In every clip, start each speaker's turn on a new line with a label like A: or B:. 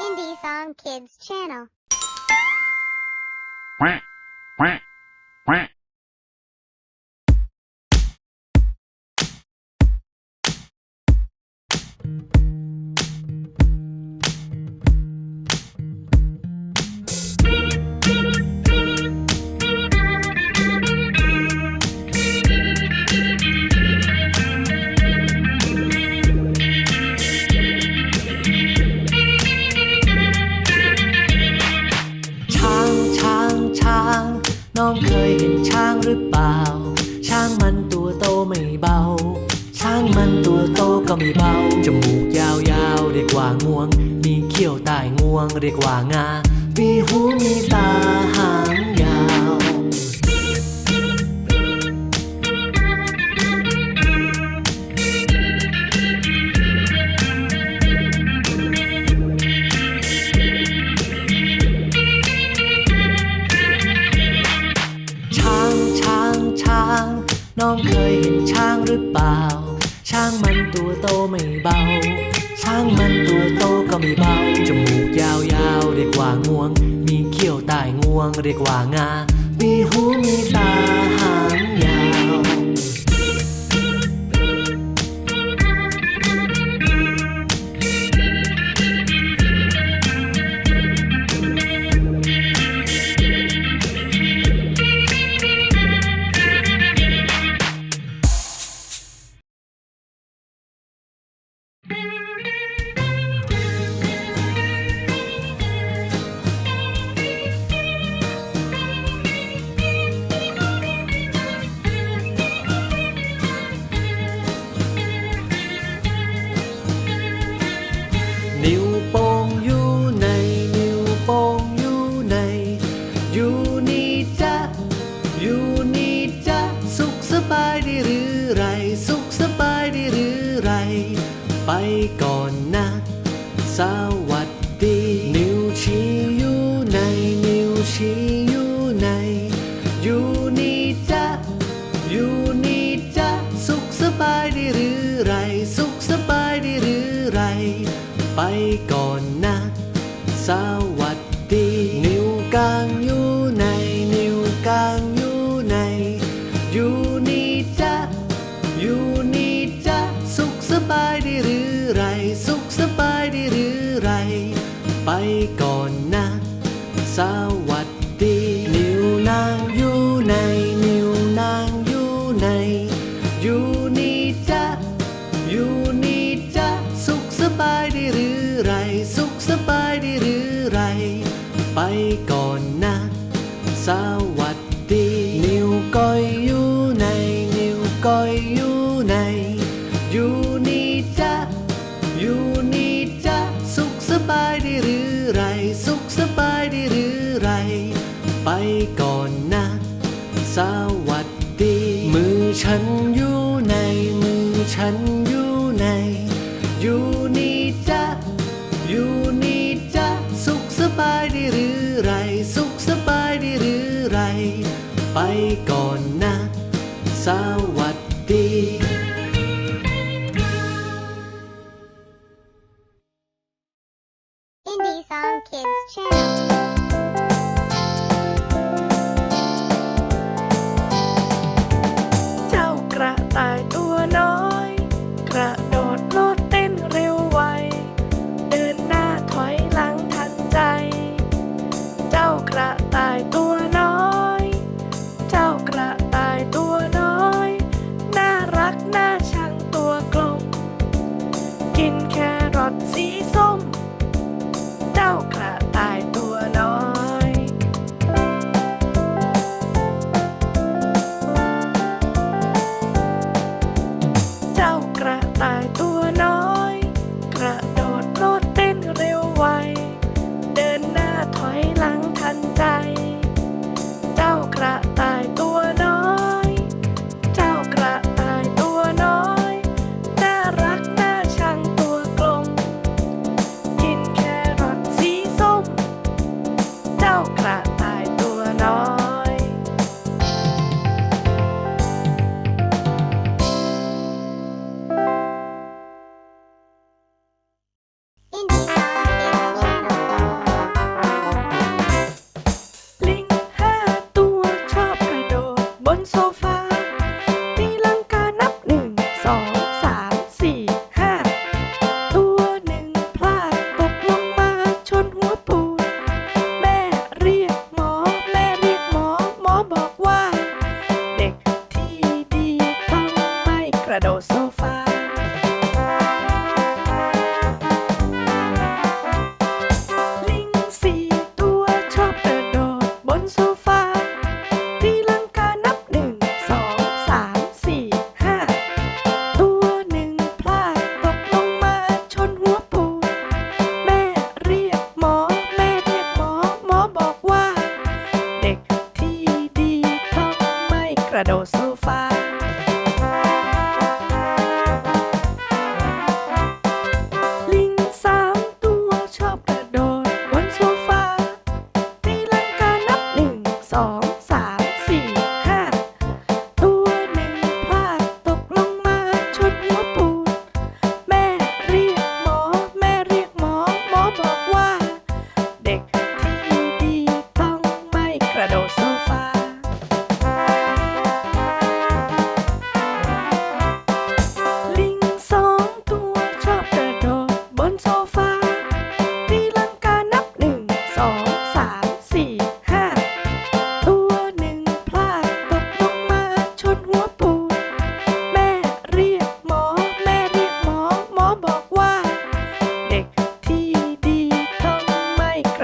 A: Indie Song Kids channel.
B: quack, quack, quack.
C: องเคยเห็นช้างหรือเปล่า ช้างมันตัวโตไม่เบา ช้างมันตัวโตก็ไม่เบา จมูกยาวๆเรียกว่างวง มีเขี้ยวใต้งวงเรียกว่างา มีหูมีตาหาง น้องเคยเห็นช้างหรือเปล่า ช้างมันตัวโตไม่เบา ช้างมันตัวโตก็ไม่เบา จมูกยาวๆเรียกว่างวง มีเขี้ยวใต้งวงเรียกว่างา มีหูมีตาหาง วัสดี ฉันอยู่ในมือฉันอยู่ใน อยู่นี่จ้ะอยู่นี่จ้ะสุขสบายดีหรือไร สุขสบายดีหรือไร ไปก่อน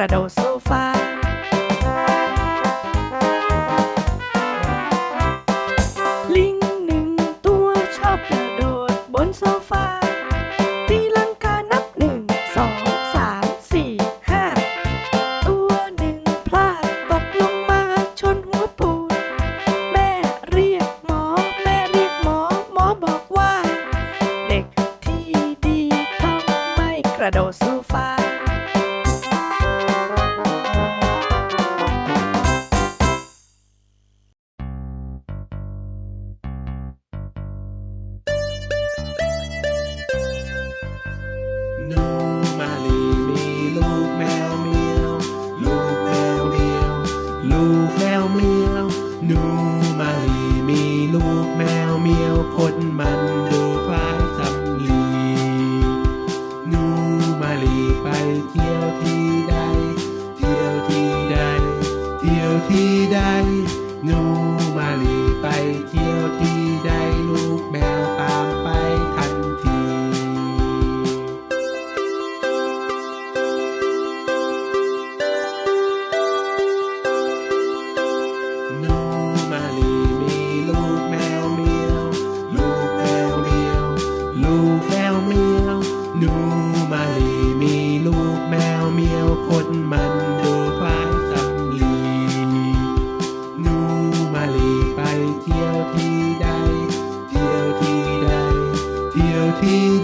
D: Araújo.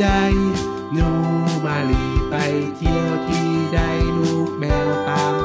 D: ใด หนูมาลีไป
E: เที่ยวที่ใดลูกแมวตาม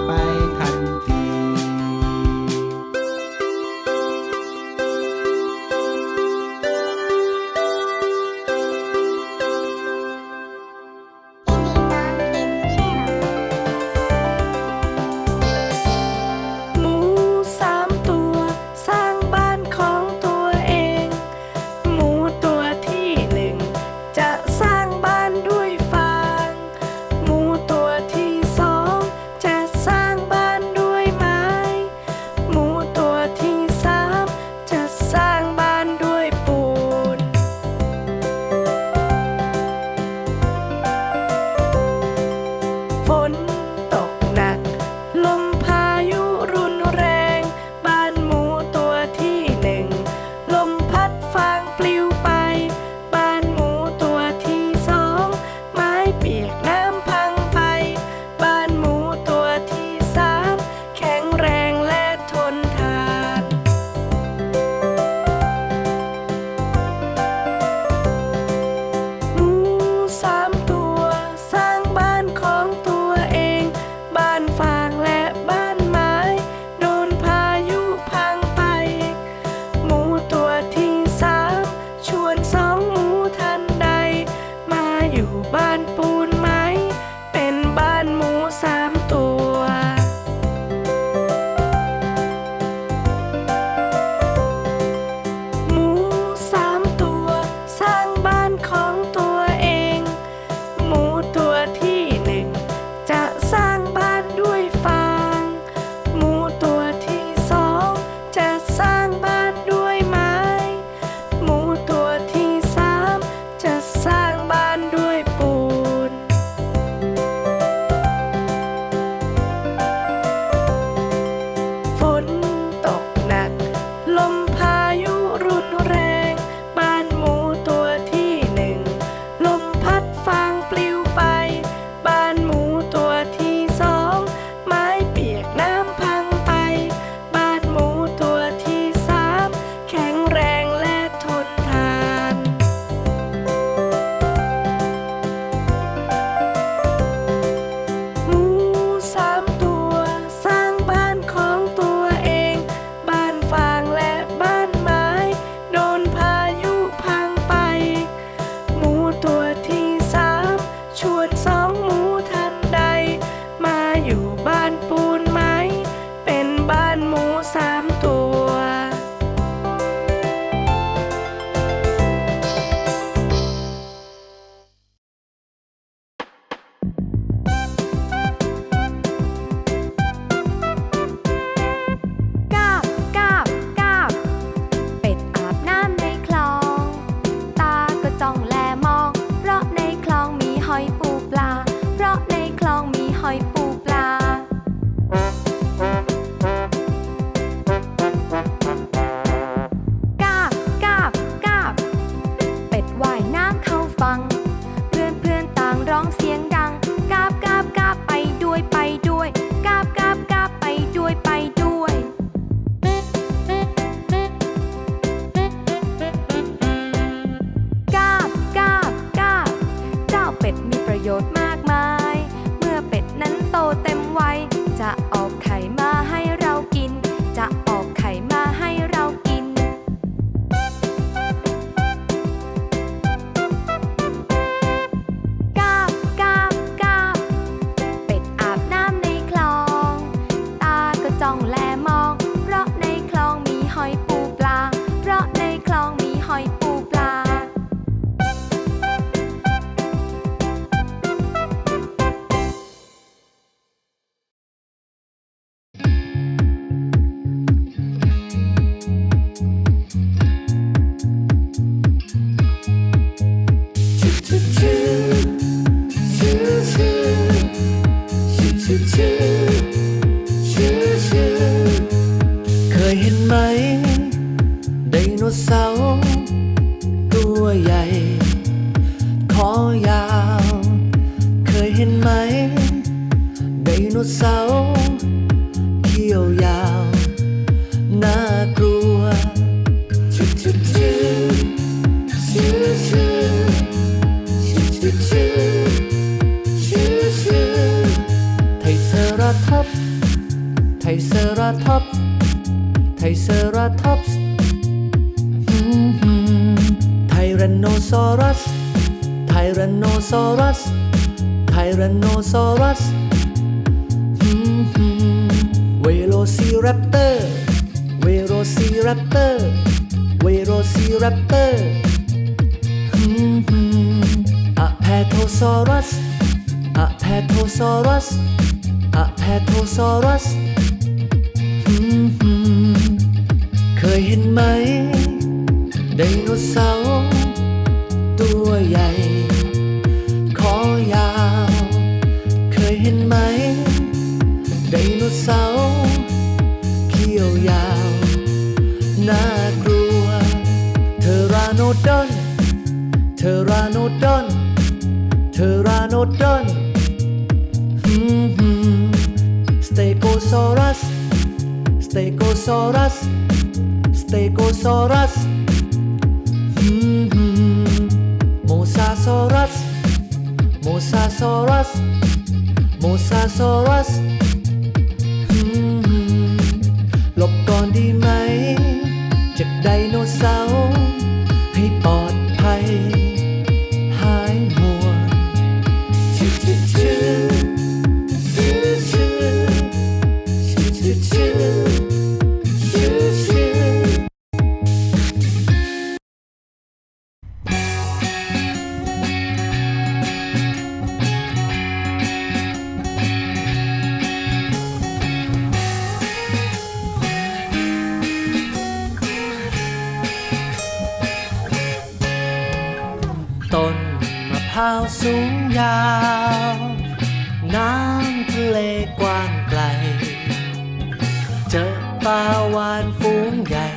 E: เซ
C: ราทอปส์ไทเซราทอปส์ไทแรนโนซอรัส ไทแรนโนซอรัส ไทแรนโนซอรัสเวโรซีแรปเตอร์ เวโรซีแรปเตอร์ เวโรซีแรปเตอร์อะแพโทซอรัสอะแพโทซอรัสอะแพโทซอรัส ยเห็นไหม ไดโนเสาร์ตัวใหญ่ คอยาว เคยเห็นไหม ไดโนเสาร์เขี้ยวยาว น่ากลัว เทอราโนดอน เทอราโนดอน เทอราโนดอนสเตโกซอรัส สเตโกซอรัสสเตโกซอรัส Seikos oras mm-hmm. Musas oras Musas oras สูงยาว น้ำทะเลกว้างไกล เจอปลาวานฝูงใหญ่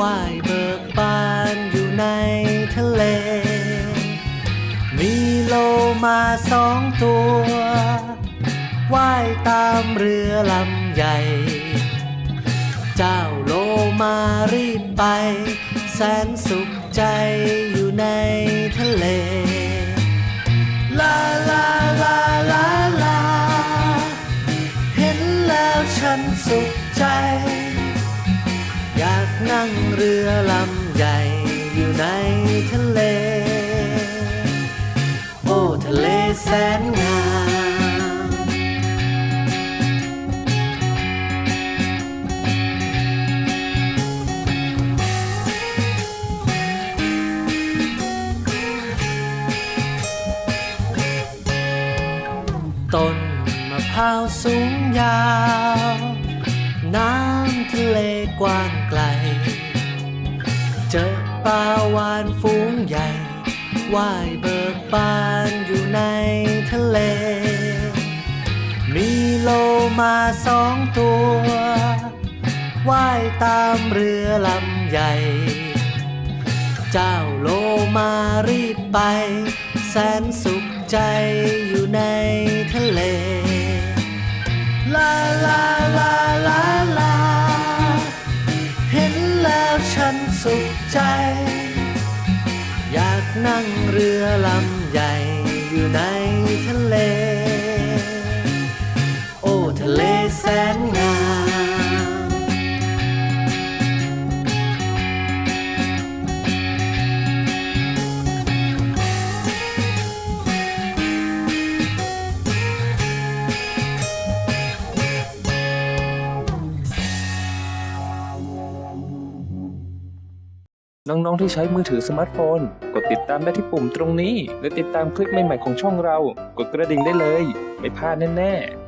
C: ว่ายเบิกบานอยู่ในทะเล มีโลมาสองตัวว่ายตามเรือลำใหญ่ เจ้าโลมารีบไป แสนสุขใจอยู่ในทะเลล ฉันสุขใจ อยากนั่งเรือลำใหญ่อยู่ในทะเล โอ้ทะเลแสนงามต้นมะพร้าวสูงยาวานฝูงใหญ่ว่ายเบิกบานอยู่ในทะเล มีโลมาสองตัวว่ายตามเรือลำใหญ่ เจ้าโลมารีบไป แสนสุขใจอยู่ในทะเลลาลาลาลาลา เห็นแล้วฉันสุขใจ นั่งเรือลำใหญ่อยู่ในทะเล โอ้ทะเลแสนงาม
A: น้องๆที่ใช้มือถือสมาร์ทโฟน กดติดตามได้ที่ปุ่มตรงนี้ และติดตามคลิปใหม่ๆของช่องเรา กดกระดิ่งได้เลย ไม่พลาดแน่ๆ